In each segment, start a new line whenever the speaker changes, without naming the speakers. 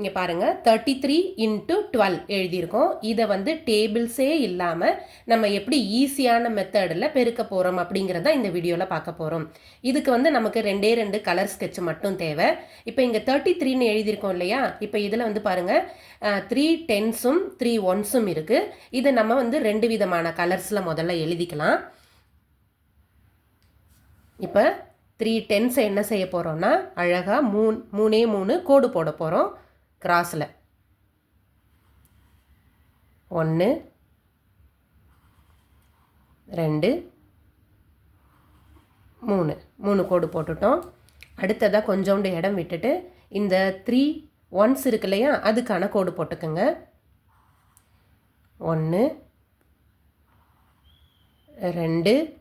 இங்கே பாருங்கள் thirty three into twelve எழுதியிருக்கோம். இதை வந்து டேபிள்ஸே இல்லாமல் நம்ம எப்படி ஈஸியான மெத்தடில் பெருக்க போகிறோம் அப்படிங்கிறத இந்த வீடியோவில் பார்க்க போகிறோம் இதுக்கு வந்து நமக்கு ரெண்டே ரெண்டு கலர் ஸ்கெட்ச் மட்டும் தேவை. இப்போ இங்கே தேர்ட்டி த்ரீன்னு எழுதியிருக்கோம் இல்லையா? இப்போ இதில் வந்து பாருங்கள் த்ரீ டென்ஸும் த்ரீ ஒன்ஸும் இருக்குது இதை நம்ம வந்து ரெண்டு விதமான கலர்ஸில் முதல்ல எழுதிக்கலாம். இப்போ த்ரீ டென்ஸை என்ன செய்ய போகிறோம்னா அழகாக மூணு மூணே மூணு கோடு போட போகிறோம் கிராஸில் ஒன்று ரெண்டு மூணு. மூணு கோடு போட்டுட்டோம். அடுத்ததாக கொஞ்சோண்டு இடம் விட்டுட்டு இந்த த்ரீ ஒன்ஸ் இருக்கு இல்லையா அதுக்கான கோடு போட்டுக்கோங்க. ஒன்று ரெண்டு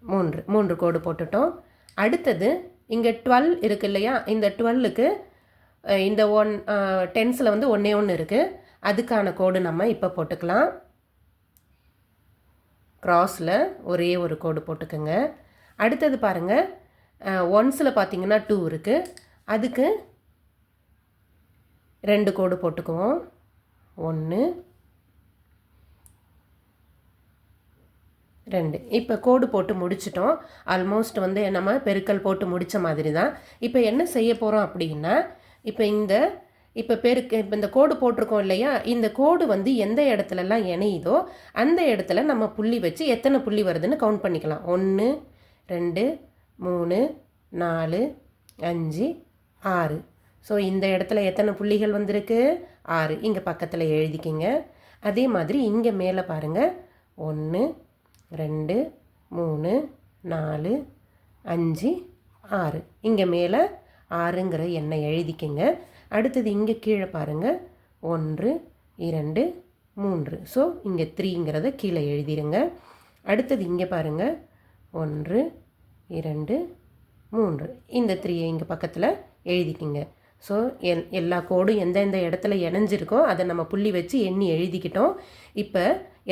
மூன்று. மூன்று கோடு போட்டுட்டோம். அடுத்தது இங்கே டுவெல் இருக்கு இல்லையா? இந்த டுவெல்லுக்கு இந்த ஒன் டென்ஸில் வந்து ஒன்றே ஒன்று இருக்குது அதுக்கான கோடு நம்ம இப்போ போட்டுக்கலாம். க்ராஸில் ஒரே ஒரு கோடு போட்டுக்கோங்க. அடுத்தது பாருங்கள் ஒன்ஸில் பார்த்தீங்கன்னா டூ இருக்குது அதுக்கு ரெண்டு கோடு போட்டுக்குவோம். ஒன்று ரெண்டு. இப்போ கோடு போட்டு முடிச்சிட்டோம். ஆல்மோஸ்ட் வந்து நம்ம பெருக்கல் போட்டு முடித்த மாதிரி தான் இப்போ என்ன செய்ய போகிறோம் அப்படின்னா இப்போ இந்த இப்போ பெருக்க இப்போ இந்த கோடு போட்டிருக்கோம் இல்லையா? இந்த கோடு வந்து எந்த இடத்துலலாம் இணையுதோ அந்த இடத்துல நம்ம புள்ளி வச்சு எத்தனை புள்ளி வருதுன்னு கவுண்ட் பண்ணிக்கலாம். ஒன்று ரெண்டு மூணு நாலு அஞ்சு ஆறு. ஸோ இந்த இடத்துல எத்தனை புள்ளிகள் வந்திருக்கு? ஆறு. இங்கே பக்கத்தில் எழுதிக்கிங்க. அதே மாதிரி இங்கே மேலே பாருங்கள் ஒன்று ரெண்டு மூணு நாலு அஞ்சு ஆறு. இங்கே மேலே ஆறுங்கிற எண்ணை எழுதிக்கங்க. அடுத்தது இங்கே கீழே பாருங்கள் ஒன்று இரண்டு மூன்று. ஸோ இங்கே த்ரீங்கிறத கீழே எழுதிடுங்க அடுத்தது இங்கே பாருங்கள் ஒன்று இரண்டு மூன்று. இந்த த்ரீயை இங்கே பக்கத்தில் எழுதிக்கிங்க. ஸோ எல் எல்லா கோடும் எந்தெந்த இடத்துல இணைஞ்சிருக்கோ அதை நம்ம புள்ளி வச்சு எண்ணி எழுதிக்கிட்டோம். இப்போ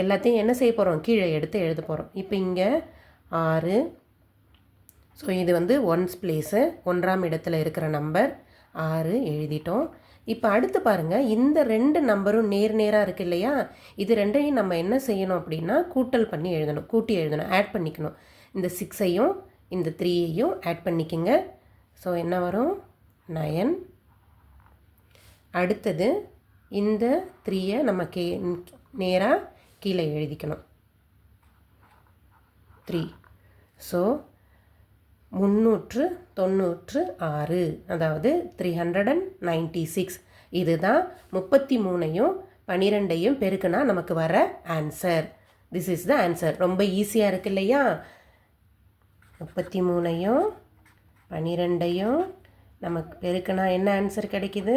எல்லாத்தையும் என்ன செய்ய போகிறோம் கீழே எடுத்து எழுத போகிறோம் இப்போ இங்கே ஆறு. ஸோ இது வந்து ஒன்ஸ் பிளேஸு ஒன்றாம் இடத்துல இருக்கிற நம்பர் ஆறு எழுதிட்டோம். இப்போ அடுத்து பாருங்கள் இந்த ரெண்டு நம்பரும் நேர் நேராக இருக்கு இல்லையா? இது ரெண்டையும் நம்ம என்ன செய்யணும் அப்படின்னா கூட்டல் பண்ணி எழுதணும். கூட்டி எழுதணும். ஆட் பண்ணிக்கணும். இந்த சிக்ஸையும் இந்த த்ரீயையும் ஆட் பண்ணிக்கோங்க. ஸோ என்ன வரும்? நயன் அடுத்தது இந்த த்ரீயை நம்ம கே நேராக கீழே எழுதிக்கணும். த்ரீ. ஸோ முந்நூற்று தொண்ணூற்று ஆறு. அதாவது three hundred and ninety six இதுதான் முப்பத்தி மூணையும் பன்னிரெண்டையும் பெருக்குனா நமக்கு வர answer this is the answer ரொம்ப ஈஸியாக இருக்கு இல்லையா? முப்பத்தி மூணையும் பன்னிரெண்டையும் நமக்கு பெருக்குனா என்ன ஆன்சர் கிடைக்கிது?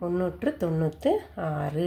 முந்நூற்று தொண்ணூற்று ஆறு.